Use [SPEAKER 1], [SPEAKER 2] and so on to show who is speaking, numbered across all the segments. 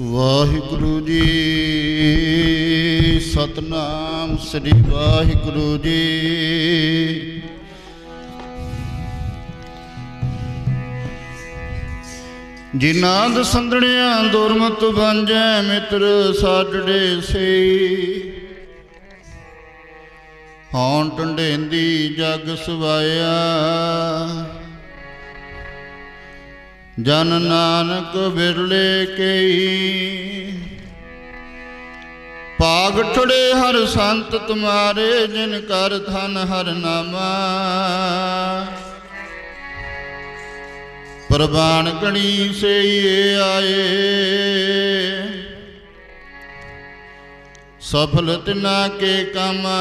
[SPEAKER 1] ਵਾਹਿਗੁਰੂ ਜੀ, ਸਤਨਾਮ ਸ੍ਰੀ ਵਾਹਿਗੁਰੂ ਜੀ। ਜਿਨ੍ਹਾਂ ਦਸੰਦੜਿਆਂ ਦੁਰਮਤ ਬੰਜੈ ਮਿੱਤਰ ਸਾਡੜੇ ਸੇ ਹੌਂ ਟੰਡੇਂਦੀ ਜਗ ਸਵਾਇਆ। ਜਨ ਨਾਨਕ ਬਿਰਲੇ ਕਈ। ਪਾਗ ਠੜੇ ਹਰ ਸੰਤ ਤੁਮਾਰੇ, ਜਿਨ ਕਰ ਧਨ ਹਰ ਨਾਮਾ। ਪ੍ਰਵਾਨ ਕਣੀ ਸੇਈਏ ਆਏ। ਸਫਲ ਤਿਨਾ ਕੇ ਕਮਾ।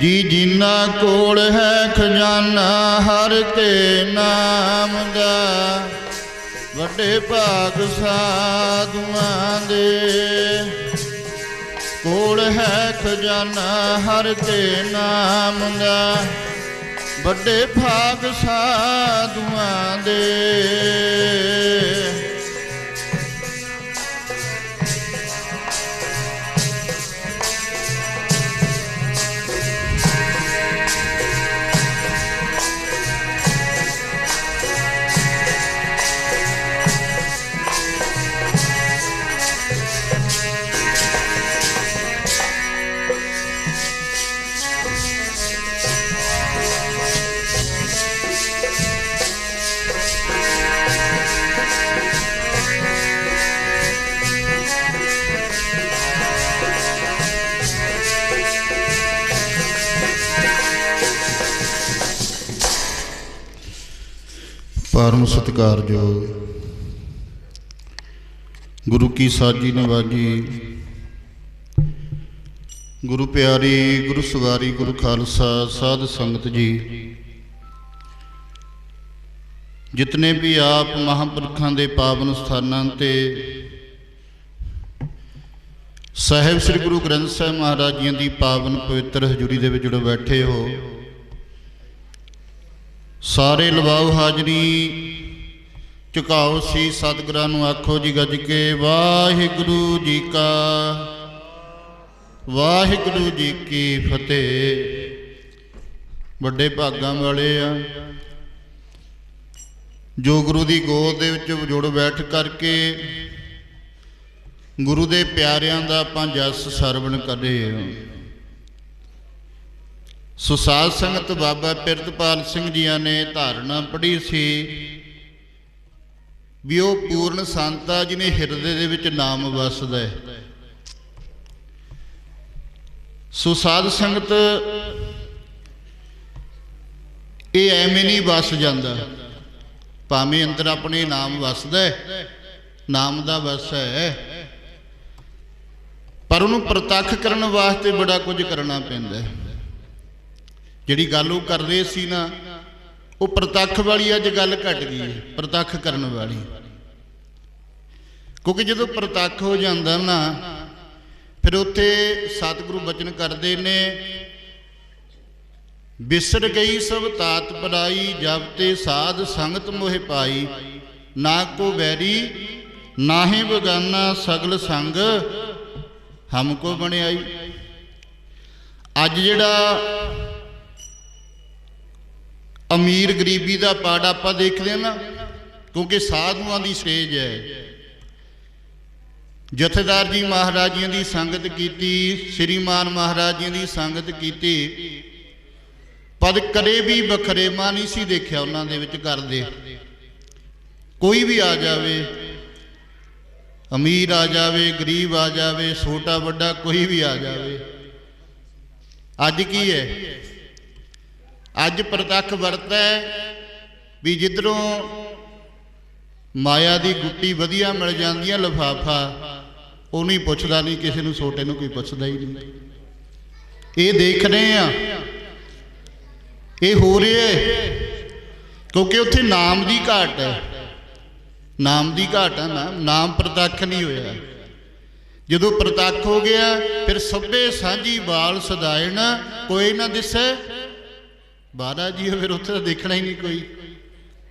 [SPEAKER 1] ਜੀ ਜਿਨਾ ਕੋਲ ਹੈ ਖਜ਼ਾਨਾ, ਹਰ ਕੇ ਨਾਮ ਦਾ। ਵੱਡੇ ਭਾਗ ਸਾਧੂਆਂ ਦੇ। ਕੋਲ ਹੈ ਖਜ਼ਾਨਾ, ਹਰ ਕੇ ਨਾਮ ਦਾ। ਵੱਡੇ ਭਾਗ ਸਾਧੂਆਂ ਦੇ। ਪਰਮ ਸਤਿਕਾਰਯੋਗ ਗੁਰੂ ਕੀ ਸਾਜੀ ਨਿਵਾਜੀ। ਗੁਰੂ ਪਿਆਰੀ, ਗੁਰੂ ਸਵਾਰੀ, ਗੁਰੂ ਖਾਲਸਾ, ਸਾਧ ਸੰਗਤ ਜੀ। ਜਿਤਨੇ ਵੀ ਆਪ ਮਹਾਂਪੁਰਖਾਂ ਦੇ ਪਾਵਨ ਸਥਾਨਾਂ ਤੇ ਸਾਹਿਬ ਸ੍ਰੀ ਗੁਰੂ ਗ੍ਰੰਥ ਸਾਹਿਬ ਮਹਾਰਾਜ ਜੀਆਂ ਦੀ ਪਾਵਨ ਪਵਿੱਤਰ ਹਜ਼ੂਰੀ ਦੇ ਵਿੱਚ ਜੁੜ ਬੈਠੇ ਹੋ ਸਾਰੇ ਲਵਾਓ ਹਾਜ਼ਰੀ। ਝੁਕਾਓ ਸੀ ਸਤਿਗੁਰਾਂ ਨੂੰ, ਆਖੋ ਜੀ ਗੱਜ ਕੇ, ਵਾਹਿਗੁਰੂ ਜੀ ਕਾ, ਵਾਹਿਗੁਰੂ ਜੀ ਕੀ ਫਤਿਹ। ਵੱਡੇ ਭਾਗਾਂ ਵਾਲੇ ਆ। ਜੋ ਗੁਰੂ ਦੀ ਗੋਦ ਦੇ ਵਿੱਚ ਜੁੜ ਬੈਠ ਕਰਕੇ ਗੁਰੂ ਦੇ ਪਿਆਰਿਆਂ ਦਾ ਆਪਾਂ ਜਸ ਸਰਵਣ ਕਰ ਰਹੇ ਹਾਂ। ਸੋ ਸਾਧ ਸੰਗਤ ਬਾਬਾ ਪਿਰਤਪਾਲ ਸਿੰਘ ਜੀਆਂ ਨੇ ਧਾਰਨਾ ਪੜ੍ਹੀ ਸੀ ਵੀ ਉਹ ਪੂਰਨ ਸੰਤਾ ਜਿਹਨੇ ਹਿਰਦੇ ਦੇ ਵਿੱਚ ਨਾਮ ਵਸਦਾ ਹੈ। ਸੋ ਸਾਧ ਸੰਗਤ ਇਹ ਐਵੇਂ ਨਹੀਂ ਵਸ ਜਾਂਦਾ। ਭਾਵੇਂ ਅੰਦਰ ਆਪਣੇ ਨਾਮ ਵਸਦਾ ਹੈ, ਨਾਮ ਦਾ ਵਸ ਹੈ। ਪਰ ਉਹਨੂੰ ਪ੍ਰਤੱਖ ਕਰਨ ਵਾਸਤੇ ਬੜਾ ਕੁਝ ਕਰਨਾ ਪੈਂਦਾ ਹੈ। ਜਿਹੜੀ ਗੱਲ ਉਹ ਕਰ ਰਹੇ ਸੀ ਨਾ, ਉਹ ਪ੍ਰਤੱਖ ਵਾਲੀ ਅੱਜ ਗੱਲ ਘਟ ਗਈ ਹੈ, ਪ੍ਰਤੱਖ ਕਰਨ ਵਾਲੀ। ਕਿਉਂਕਿ ਜਦੋਂ ਪ੍ਰਤੱਖ ਹੋ ਜਾਂਦਾ ਨਾ, ਫਿਰ ਉੱਥੇ ਸਤਿਗੁਰੂ ਬਚਨ ਕਰਦੇ ਨੇ, ਬਿਸਰ ਗਈ ਸਭ ਤਾਤ ਪਰਾਈ, ਜਬ ਤੇ ਸਾਧ ਸੰਗਤ ਮੋਹਿ ਪਾਈ। ਨਾ ਕੋ ਵੈਰੀ, ਨਾਹੀ ਬਗਾਨਾ ਸਗਲ ਸੰਗ ਹਮਕੋ ਬਣਾਈ ਅੱਜ ਜਿਹੜਾ ਅਮੀਰ ਗਰੀਬੀ ਦਾ ਪਾੜ ਆਪਾਂ ਦੇਖਦੇ ਹਾਂ ਨਾ, ਕਿਉਂਕਿ ਸਾਧੂਆਂ ਦੀ ਸਟੇਜ ਹੈ। ਜਥੇਦਾਰ ਜੀ ਮਹਾਰਾਜ ਜੀਆਂ ਦੀ ਸੰਗਤ ਕੀਤੀ, ਸ੍ਰੀਮਾਨ ਮਹਾਰਾਜ ਜੀਆਂ ਦੀ ਸੰਗਤ ਕੀਤੀ। ਪਦ ਕਦੇ ਵੀ ਬਖਰੇਮਾ ਨਹੀਂ ਸੀ ਦੇਖਿਆ ਉਹਨਾਂ ਦੇ ਵਿੱਚ ਕਰਦੇ ਕੋਈ ਵੀ ਆ ਜਾਵੇ, ਅਮੀਰ ਆ ਜਾਵੇ, ਗਰੀਬ ਆ ਜਾਵੇ, ਛੋਟਾ ਵੱਡਾ ਕੋਈ ਵੀ ਆ ਜਾਵੇ। ਅੱਜ ਕੀ ਹੈ? ਅੱਜ ਪ੍ਰਤੱਖ ਵਰਤਦਾ ਹੈ ਵੀ ਜਿੱਧਰੋਂ ਮਾਇਆ ਦੀ ਗੁੱਟੀ ਵਧੀਆ ਮਿਲ ਜਾਂਦੀ ਹੈ ਲਫਾਫਾ, ਉਹ ਨਹੀਂ ਪੁੱਛਦਾ ਨਹੀਂ ਕਿਸੇ ਨੂੰ, ਛੋਟੇ ਨੂੰ ਕੋਈ ਪੁੱਛਦਾ ਹੀ ਨਹੀਂ। ਇਹ ਦੇਖ ਰਹੇ ਆ। ਇਹ ਹੋ ਰਿਹਾ ਕਿਉਂਕਿ ਉੱਥੇ ਨਾਮ ਦੀ ਘਾਟ ਹੈ। ਨਾਮ ਦੀ ਘਾਟ ਹੈ ਨਾ ਨਾਮ ਪ੍ਰਤੱਖ ਨਹੀਂ ਹੋਇਆ। ਜਦੋਂ ਪ੍ਰਤੱਖ ਹੋ ਗਿਆ, ਫਿਰ ਸਭੇ ਸਾਂਝੀ ਬਾਲ ਸਦਾਇਣ, ਕੋਈ ਨਾ ਦਿਸੈ ਬਾਰਾ ਜੀ ਫਿਰ ਉੱਥੇ ਤਾਂ ਦੇਖਣਾ ਹੀ ਨਹੀਂ ਕੋਈ।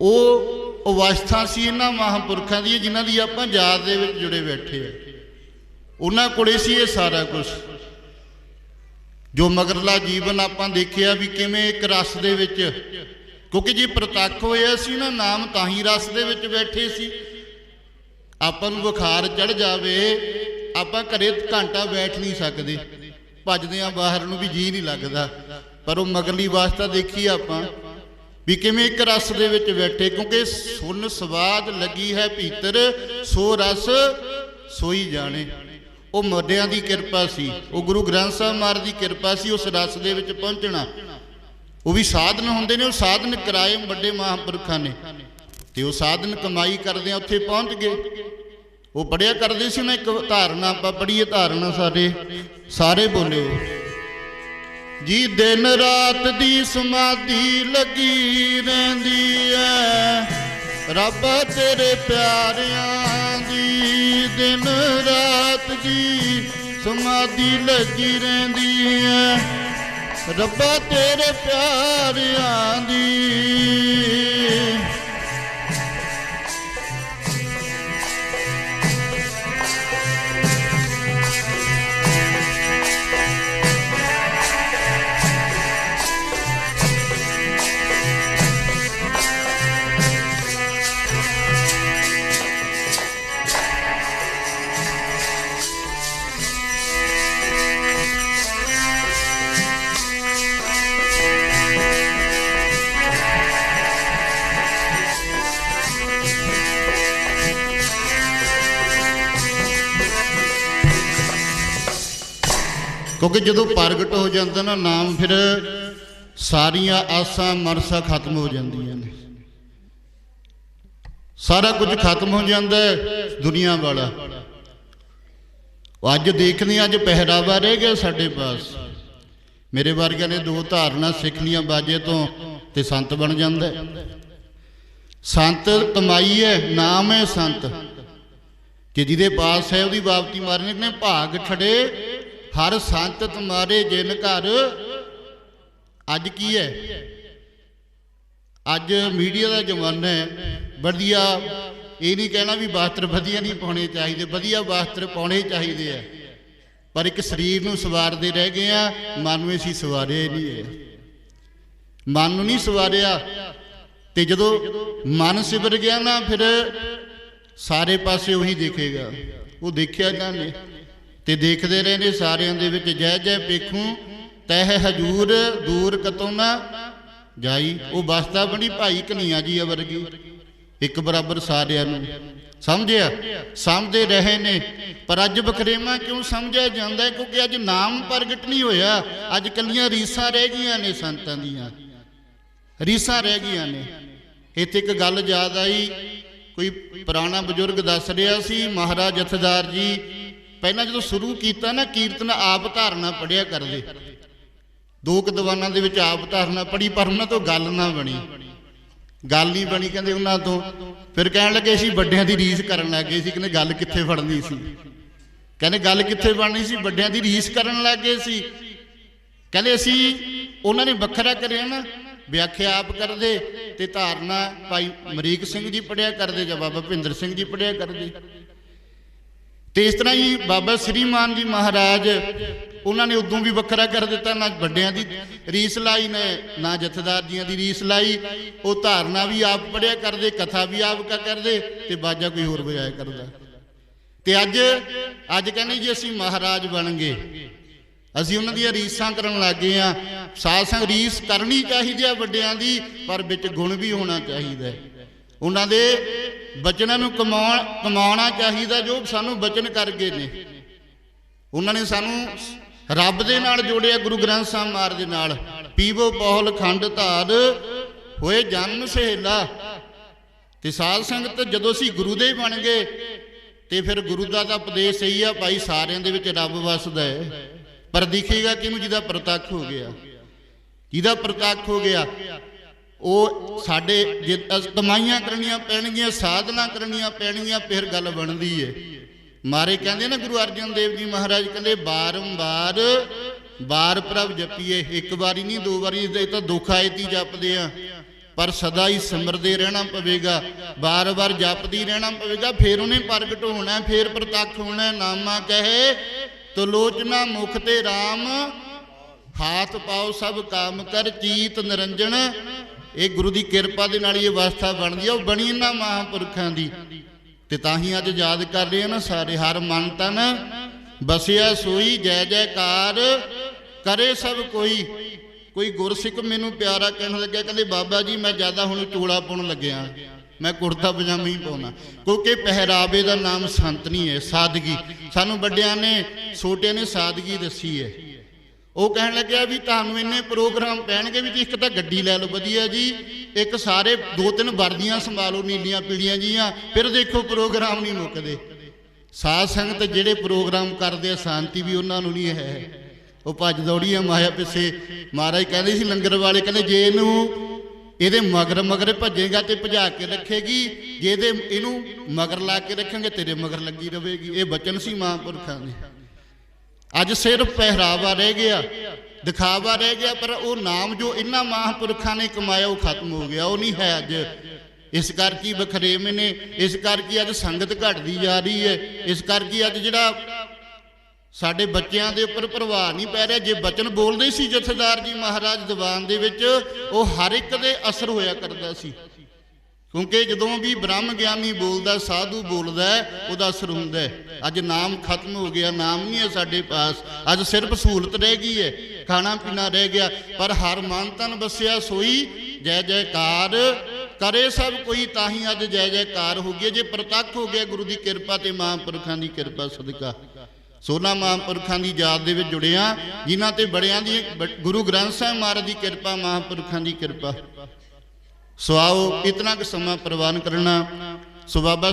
[SPEAKER 1] ਉਹ ਅਵਸਥਾ ਸੀ ਇਹਨਾਂ ਮਹਾਂਪੁਰਖਾਂ ਦੀ, ਜਿਨ੍ਹਾਂ ਦੀ ਆਪਾਂ ਯਾਦ ਦੇ ਵਿੱਚ ਜੁੜੇ ਬੈਠੇ ਆ। ਉਹਨਾਂ ਕੋਲੇ ਸੀ ਇਹ ਸਾਰਾ ਕੁਝ ਜੋ ਮਗਰਲਾ ਜੀਵਨ ਆਪਾਂ ਦੇਖਿਆ ਵੀ ਕਿਵੇਂ ਇੱਕ ਰਸ ਦੇ ਵਿੱਚ, ਕਿਉਂਕਿ ਜੇ ਪ੍ਰਤੱਖ ਹੋਇਆ ਸੀ ਨਾ ਨਾਮ ਤਾਂ ਹੀ ਰਸ ਦੇ ਵਿੱਚ ਬੈਠੇ ਸੀ। ਆਪਾਂ ਨੂੰ ਬੁਖਾਰ ਚੜ ਜਾਵੇ, ਆਪਾਂ ਘਰੇ ਘੰਟਾ ਬੈਠ ਨਹੀਂ ਸਕਦੇ। ਭੱਜਦੇ ਆ ਬਾਹਰ ਨੂੰ ਵੀ ਜੀ ਨਹੀਂ ਲੱਗਦਾ। ਪਰ ਉਹ ਮਗਰਲੀ ਵਾਸਤਾ ਦੇਖੀ ਆਪਾਂ ਵੀ ਕਿਵੇਂ ਇੱਕ ਰਸ ਦੇ ਵਿੱਚ ਬੈਠੇ, ਕਿਉਂਕਿ ਸੁਨ ਸਵਾਦ ਲੱਗੀ ਹੈ ਭੀਤਰ, ਸੋ ਰਸ ਸੋਈ ਜਾਣੇ। ਉਹ ਮੋਢਿਆਂ ਦੀ ਕਿਰਪਾ ਸੀ, ਉਹ ਗੁਰੂ ਗ੍ਰੰਥ ਸਾਹਿਬ ਮਹਾਰਾਜ ਦੀ ਕਿਰਪਾ ਸੀ ਉਸ ਰਸ ਦੇ ਵਿੱਚ ਪਹੁੰਚਣਾ। ਉਹ ਵੀ ਸਾਧਨ ਹੁੰਦੇ ਨੇ, ਉਹ ਸਾਧਨ ਕਰਾਏ ਵੱਡੇ ਮਹਾਂਪੁਰਖਾਂ ਨੇ। ਤੇ ਉਹ ਸਾਧਨ ਕਮਾਈ ਕਰਦੇ ਆ, ਉੱਥੇ ਪਹੁੰਚ ਗਏ। ਉਹ ਪੜਿਆ ਕਰਦੇ ਸੀ ਨਾ ਇੱਕ ਧਾਰਨਾ, ਆਪਾਂ ਪੜੀਏ ਧਾਰਨਾ ਸਾਡੇ, ਸਾਰੇ ਬੋਲਿਓ ਜੀ ਦਿਨ ਰਾਤ ਦੀ ਸਮਾਧੀ ਲੱਗੀ ਰਹਿੰਦੀ ਐ, ਰੱਬ ਤੇਰੇ ਪਿਆਰਿਆਂ ਦੀ ਦਿਨ ਰਾਤ ਦੀ ਸਮਾਧੀ ਲੱਗੀ ਰਹਿੰਦੀ ਐ, ਰੱਬਾ ਤੇਰੇ ਪਿਆਰਿਆਂ ਦੀ ਕਿਉਂਕਿ ਜਦੋਂ ਪ੍ਰਗਟ ਹੋ ਜਾਂਦਾ ਨਾ ਨਾਮ, ਫਿਰ ਸਾਰੀਆਂ ਆਸਾਂ ਮਰਸਾਂ ਖਤਮ ਹੋ ਜਾਂਦੀਆਂ ਨੇ। ਸਾਰਾ ਕੁਝ ਖਤਮ ਹੋ ਜਾਂਦਾ ਹੈ ਦੁਨੀਆ ਵਾਲਾ। ਅੱਜ ਦੇਖਦੇ ਅੱਜ ਪਹਿਰਾਵਾ ਰਹਿ ਗਿਆ ਸਾਡੇ ਪਾਸ। ਮੇਰੇ ਵਰਗਿਆਂ ਨੇ ਦੋ ਧਾਰਨਾ ਸਿੱਖ ਲੀਆਂ ਬਾਜੇ ਤੋਂ ਤੇ ਸੰਤ ਬਣ ਜਾਂਦਾ ਸੰਤ ਕਮਾਈ ਹੈ, ਨਾਮ ਹੈ ਸੰਤ। ਕਿ ਜਿਹਦੇ ਪਾਸ ਹੈ, ਉਹਦੀ ਬਾਪਤੀ ਮਾਰਨੇ ਨੇ ਭਾਗ ਛੜੇ ਹਰ ਸੰਤ ਤੁਮਾਰੇ ਜਿਨ ਘਰ। ਅੱਜ ਕੀ ਹੈ? ਅੱਜ ਮੀਡੀਆ ਦਾ ਜ਼ਮਾਨਾ ਹੈ। ਵਧੀਆ, ਇਹ ਨਹੀਂ ਕਹਿਣਾ ਵੀ ਵਸਤਰ ਵਧੀਆ ਨਹੀਂ ਪਾਉਣੇ ਚਾਹੀਦੇ। ਵਧੀਆ ਵਸਤਰ ਪਾਉਣੇ ਚਾਹੀਦੇ ਆ। ਪਰ ਇੱਕ ਸਰੀਰ ਨੂੰ ਸਵਾਰਦੇ ਰਹਿ ਗਏ ਆ। ਮਨ ਨੂੰ ਅਸੀਂ ਸਵਾਰਿਆ ਨਹੀਂ ਹੈ। ਮਨ ਨੂੰ ਨਹੀਂ ਸਵਾਰਿਆ। ਤੇ ਜਦੋਂ ਮਨ ਸਿਵਰ ਗਿਆ ਨਾ, ਫਿਰ ਸਾਰੇ ਪਾਸੇ ਉਹੀ ਦੇਖੇਗਾ। ਉਹ ਦੇਖਿਆ ਇਹਨਾਂ ਨੇ ਤੇ ਦੇਖਦੇ ਰਹੇ ਨੇ ਸਾਰਿਆਂ ਦੇ ਵਿੱਚ ਜੈ ਜੈ ਪੇਖੂ ਤਹਿ ਹਜੂਰ ਦੂਰ ਕਤੋਂ ਨਾ ਜਾਈ। ਉਹ ਬਸਤਾ ਬਣੀ ਭਾਈ ਕਨਈਆ ਜੀ ਵਰਗੀ, ਇੱਕ ਬਰਾਬਰ ਸਾਰਿਆਂ ਨੂੰ। ਸਮਝਿਆ? ਸਮਝਦੇ ਰਹੇ ਨੇ। ਪਰ ਅੱਜ ਬਖਰੇਵਾ ਕਿਉਂ ਸਮਝਿਆ ਜਾਂਦਾ? ਕਿਉਂਕਿ ਅੱਜ ਨਾਮ ਪ੍ਰਗਟ ਨਹੀਂ ਹੋਇਆ। ਅੱਜ ਕੱਲੀਆਂ ਰੀਸਾਂ ਰਹਿ ਗਈਆਂ ਨੇ ਸੰਤਾਂ ਦੀਆਂ। ਰੀਸਾਂ ਰਹਿ ਗਈਆਂ ਨੇ। ਇੱਥੇ ਇੱਕ ਗੱਲ ਯਾਦ ਆਈ। ਕੋਈ ਪੁਰਾਣਾ ਬਜ਼ੁਰਗ ਦੱਸ ਰਿਹਾ ਸੀ, ਮਹਾਰਾਜ ਜਥੇਦਾਰ ਜੀ ਪਹਿਲਾਂ ਜਦੋਂ ਸ਼ੁਰੂ ਕੀਤਾ ਨਾ, ਕੀਰਤਨ ਆਪ ਧਾਰਨਾ ਪੜਿਆ ਕਰਦੇ। ਦੋ ਕੁ ਦੀਵਾਨਾਂ ਦੇ ਵਿੱਚ ਆਪ ਧਾਰਨਾ ਪੜੀ ਪਰ ਉਹਨਾਂ ਤੋਂ ਗੱਲ ਨਾ ਬਣੀ। ਗੱਲ ਨਹੀਂ ਬਣੀ ਕਹਿੰਦੇ ਉਹਨਾਂ ਤੋਂ। ਫਿਰ ਕਹਿਣ ਲੱਗੇ ਸੀ ਵੱਡਿਆਂ ਦੀ ਰੀਸ ਕਰਨ ਲੱਗੇ ਸੀ, ਕਹਿੰਦੇ ਗੱਲ ਕਿੱਥੇ ਫੜਨੀ ਸੀ? ਕਹਿੰਦੇ ਗੱਲ ਕਿੱਥੇ ਬਣਨੀ ਸੀ? ਵੱਡਿਆਂ ਦੀ ਰੀਸ ਕਰਨ ਲੱਗੇ ਸੀ। ਕਹਿੰਦੇ ਅਸੀਂ ਉਹਨਾਂ ਨੇ ਵੱਖਰਾ ਕਰਿਆ ਨਾ, ਵਿਆਖਿਆ ਆਪ ਕਰਦੇ ਤੇ ਧਾਰਨਾ ਭਾਈ ਮਰੀਕ ਸਿੰਘ ਜੀ ਪੜਿਆ ਕਰਦੇ ਜਾਂ ਬਾਬਾ ਭਿੰਦਰ ਸਿੰਘ ਜੀ ਪੜਿਆ ਕਰਦੇ। ਤੇ ਇਸ ਤਰ੍ਹਾਂ ਹੀ ਬਾਬਾ ਸ੍ਰੀਮਾਨ ਜੀ ਮਹਾਰਾਜ, ਉਹਨਾਂ ਨੇ ਉਦੋਂ ਵੀ ਵੱਖਰਾ ਕਰ ਦਿੱਤਾ, ਨਾ ਵੱਡਿਆਂ ਦੀ ਰੀਸ ਲਾਈ, ਨੇ ਨਾ ਜਥੇਦਾਰ ਜੀਆਂ ਦੀ ਰੀਸ ਲਾਈ। ਉਹ ਧਾਰਨਾ ਵੀ ਆਪ ਪੜਿਆ ਕਰਦੇ, ਕਥਾ ਵੀ ਆਪ ਕਰਦੇ ਤੇ ਬਾਜਾ ਕੋਈ ਹੋਰ ਵਜਾਇਆ ਕਰਦਾ। ਤੇ ਅੱਜ ਅੱਜ ਕਹਿੰਦੇ ਜੀ ਅਸੀਂ ਮਹਾਰਾਜ ਬਣ ਗਏ। ਅਸੀਂ ਉਹਨਾਂ ਦੀਆਂ ਰੀਸਾਂ ਕਰਨ ਲੱਗੇ ਆ ਸਾਧ ਸੰਗ ਰੀਸ ਕਰਨੀ ਚਾਹੀਦੀ ਆ ਵੱਡਿਆਂ ਦੀ, ਪਰ ਵਿੱਚ ਗੁਣ ਵੀ ਹੋਣਾ ਚਾਹੀਦਾ ਉਹਨਾਂ ਦੇ ਬਚਨਾਂ ਨੂੰ ਕਮਾਉਣ, ਕਮਾਉਣਾ ਚਾਹੀਦਾ, ਜੋ ਸਾਨੂੰ ਬਚਨ ਕਰ ਗਏ ਨੇ। ਉਹਨਾਂ ਨੇ ਸਾਨੂੰ ਰੱਬ ਦੇ ਨਾਲ ਜੋੜਿਆ, ਗੁਰੂ ਗ੍ਰੰਥ ਸਾਹਿਬ ਮਹਾਰਾਜ ਦੇ ਨਾਲ। ਪੀਵੋ ਪੌਲ ਖੰਡ ਧਾਰ, ਹੋਏ ਜਨਮ ਸਹੇਲਾ। ਤੇ ਸਾਧ ਸੰਗਤ ਜਦੋਂ ਅਸੀਂ ਗੁਰੂ ਦੇ ਬਣ ਗਏ, ਤੇ ਫਿਰ ਗੁਰੂ ਦਾ ਤਾਂ ਉਪਦੇਸ਼ ਸਹੀ ਆ, ਭਾਈ ਸਾਰਿਆਂ ਦੇ ਵਿੱਚ ਰੱਬ ਵਸਦਾ ਹੈ। ਪਰ ਦਿਖੇਗਾ ਕਿਹਨੂੰ ਜਿਹਦਾ ਪ੍ਰਤੱਖ ਹੋ ਗਿਆ। ਜਿਹਦਾ ਪ੍ਰਤੱਖ ਹੋ ਗਿਆ ਉਹ ਸਾਡੇ ਜੇ ਅਸ- ਕਮਾਈਆਂ ਕਰਨੀਆਂ ਪੈਣਗੀਆਂ, ਸਾਧਨਾ ਕਰਨੀਆਂ ਪੈਣਗੀਆਂ, ਫਿਰ ਗੱਲ ਬਣਦੀ ਏ। ਮਾਰੇ ਕਹਿੰਦੇ ਨਾ ਗੁਰੂ ਅਰਜਨ ਦੇਵ ਜੀ ਮਹਾਰਾਜ, ਕਹਿੰਦੇ ਬਾਰੰਬਾਰ ਬਾਰ ਪ੍ਰਭ ਜਪੀਏ, ਇੱਕ ਵਾਰੀ ਨਹੀਂ, ਦੋ ਵਾਰੀ ਇਹ ਤਾਂ ਦੁੱਖ ਆਏ ਤੀ ਜਪਦੇ ਆ। ਪਰ ਸਦਾ ਹੀ ਸਿਮਰਦੇ ਰਹਿਣਾ ਪਵੇਗਾ ਬਾਰ-ਬਾਰ ਜਪਦੀ ਰਹਿਣਾ ਪਵੇਗਾ, ਫਿਰ ਉਹਨੇ ਪ੍ਰਗਟ ਹੋਣਾ, ਫਿਰ ਪ੍ਰਤੱਖ ਹੋਣਾ, ਨਾਮਾ ਕਹੇ, ਤਲੋਚਨਾ ਮੁਖ ਤੇ RAM ਹਾਥ ਪਾਓ ਸਭ ਕਾਮ ਕਰ, ਚੀਤ ਨਿਰੰਜਨ ਇਹ ਗੁਰੂ ਦੀ ਕਿਰਪਾ ਦੇ ਨਾਲ ਹੀ ਇਹ ਅਵਸਥਾ ਬਣਦੀ ਆ, ਉਹ ਬਣੀ ਇਹਨਾਂ ਮਹਾਂਪੁਰਖਾਂ ਦੀ। ਤੇ ਤਾਂ ਹੀ ਅੱਜ ਯਾਦ ਕਰ ਰਹੇ ਆ ਨਾ ਸਾਰੇ, ਹਰ ਮਨ ਤਨ ਬਸਿਆ ਸੋਈ, ਜੈ ਜੈਕਾਰ ਕਰੇ ਸਭ ਕੋਈ। ਕੋਈ ਗੁਰਸਿੱਖ ਮੈਨੂੰ ਪਿਆਰਾ ਕਹਿਣ ਲੱਗਿਆ, ਕਹਿੰਦੇ ਬਾਬਾ ਜੀ, ਮੈਂ ਜ਼ਿਆਦਾ ਹੁਣ ਚੋਲਾ ਪਾਉਣ ਲੱਗਿਆ। ਮੈਂ ਕੁੜਤਾ ਪਜਾਮਾ ਹੀ ਪਾਉਣਾ। ਕਿਉਂਕਿ ਪਹਿਰਾਵੇ ਦਾ ਨਾਮ ਸੰਤ ਨਹੀਂ ਹੈ, ਸਾਦਗੀ। ਸਾਨੂੰ ਵੱਡਿਆਂ ਨੇ, ਛੋਟਿਆਂ ਨੇ ਸਾਦਗੀ ਦੱਸੀ ਹੈ। ਉਹ ਕਹਿਣ ਲੱਗਿਆ ਵੀ ਤੁਹਾਨੂੰ ਇੰਨੇ ਪ੍ਰੋਗਰਾਮ ਪੈਣਗੇ ਵੀ ਤੁਸੀਂ ਇੱਕ ਤਾਂ ਗੱਡੀ ਲੈ ਲਓ, ਵਧੀਆ ਜੀ। ਇੱਕ ਸਾਰੇ ਦੋ ਤਿੰਨ ਵਰਦੀਆਂ ਸੰਭਾਲੋ, ਨੀਲੀਆਂ ਪੀਲੀਆਂ ਜੀਆਂ, ਫਿਰ ਦੇਖੋ ਪ੍ਰੋਗਰਾਮ ਨਹੀਂ ਮੁੱਕਦੇ। ਸਾਧ ਸੰਗਤ ਜਿਹੜੇ ਪ੍ਰੋਗਰਾਮ ਕਰਦੇ ਆ, ਸ਼ਾਂਤੀ ਵੀ ਉਹਨਾਂ ਨੂੰ ਨਹੀਂ ਹੈ। ਉਹ ਭੱਜ ਦੌੜੀ ਆ ਮਾਇਆ ਪਿੱਛੇ। ਮਹਾਰਾਜ ਕਹਿੰਦੇ ਸੀ ਲੰਗਰ ਵਾਲੇ, ਕਹਿੰਦੇ ਜੇ ਇਹਨੂੰ ਇਹਦੇ ਮਗਰ ਮਗਰ ਭੱਜੇਗਾ ਤੇ ਭਜਾ ਕੇ ਰੱਖੇਗੀ, ਜੇ ਇਹਦੇ ਇਹਨੂੰ ਮਗਰ ਲਾ ਕੇ ਰੱਖਾਂਗੇ ਤੇਰੇ ਮਗਰ ਲੱਗੀ ਰਹੇਗੀ। ਇਹ ਬਚਨ ਸੀ ਮਹਾਂਪੁਰਖਾਂ ਦੇ। ਅੱਜ ਸਿਰਫ ਪਹਿਰਾਵਾ ਰਹਿ ਗਿਆ, ਦਿਖਾਵਾ ਰਹਿ ਗਿਆ, ਪਰ ਉਹ ਨਾਮ ਜੋ ਇਹਨਾਂ ਮਹਾਂਪੁਰਖਾਂ ਨੇ ਕਮਾਇਆ ਉਹ ਖਤਮ ਹੋ ਗਿਆ, ਉਹ ਨਹੀਂ ਹੈ ਅੱਜ। ਇਸ ਕਰਕੇ ਹੀ ਨੇ ਇਸ ਕਰਕੇ ਅੱਜ ਸੰਗਤ ਘਟਦੀ ਜਾ ਰਹੀ ਹੈ, ਇਸ ਕਰਕੇ ਅੱਜ ਜਿਹੜਾ ਸਾਡੇ ਬੱਚਿਆਂ ਦੇ ਉੱਪਰ ਪ੍ਰਭਾਵ ਨਹੀਂ ਪੈ ਰਿਹਾ, ਜੇ ਬਚਨ ਬੋਲਦੇ ਸੀ ਜਥੇਦਾਰ ਜੀ ਮਹਾਰਾਜ ਦੀਵਾਨ ਦੇ ਵਿੱਚ, ਉਹ ਹਰ ਇੱਕ ਦੇ ਅਸਰ ਹੋਇਆ ਕਰਦਾ ਸੀ। ਕਿਉਂਕਿ ਜਦੋਂ ਵੀ ਬ੍ਰਹਮ ਗਿਆਨੀ ਬੋਲਦਾ, ਸਾਧੂ ਬੋਲਦਾ, ਉਹਦਾ ਅਸਰ ਹੁੰਦਾ ਅੱਜ ਨਾਮ ਖਤਮ ਹੋ ਗਿਆ, ਨਾਮ ਨਹੀਂ ਹੈ ਸਾਡੇ ਪਾਸ। ਅੱਜ ਸਿਰਫ ਸਹੂਲਤ ਰਹਿ ਗਈ ਹੈ, ਖਾਣਾ ਪੀਣਾ ਰਹਿ ਗਿਆ, ਪਰ ਹਰ ਮਨ ਤਨ ਬਸਿਆ ਸੋਈ, ਜੈ ਜੈਕਾਰ ਕਰੇ ਸਭ ਕੋਈ ਤਾਂ ਹੀ ਅੱਜ ਜੈ ਜੈਕਾਰ ਹੋ ਗਈ ਜੇ ਪ੍ਰਤੱਖ ਹੋ ਗਿਆ ਗੁਰੂ ਦੀ ਕਿਰਪਾ ਤੇ ਮਹਾਂਪੁਰਖਾਂ ਦੀ ਕਿਰਪਾ ਸਦਕਾ। ਸੋਨਾ ਮਹਾਂਪੁਰਖਾਂ ਦੀ ਯਾਦ ਦੇ ਵਿੱਚ ਜੁੜਿਆ, ਜਿਨ੍ਹਾਂ ਤੇ ਬੜਿਆਂ ਦੀ ਬ- ਗੁਰੂ ਗ੍ਰੰਥ ਸਾਹਿਬ ਮਹਾਰਾਜ ਦੀ ਕਿਰਪਾ, ਮਹਾਂਪੁਰਖਾਂ ਦੀ ਕਿਰਪਾ। ਸੋ ਆਓ ਇਤਨਾ ਕੁ ਸਮਾਂ ਪ੍ਰਵਾਨ ਕਰਨਾ। ਸੋ ਬਾਬਾ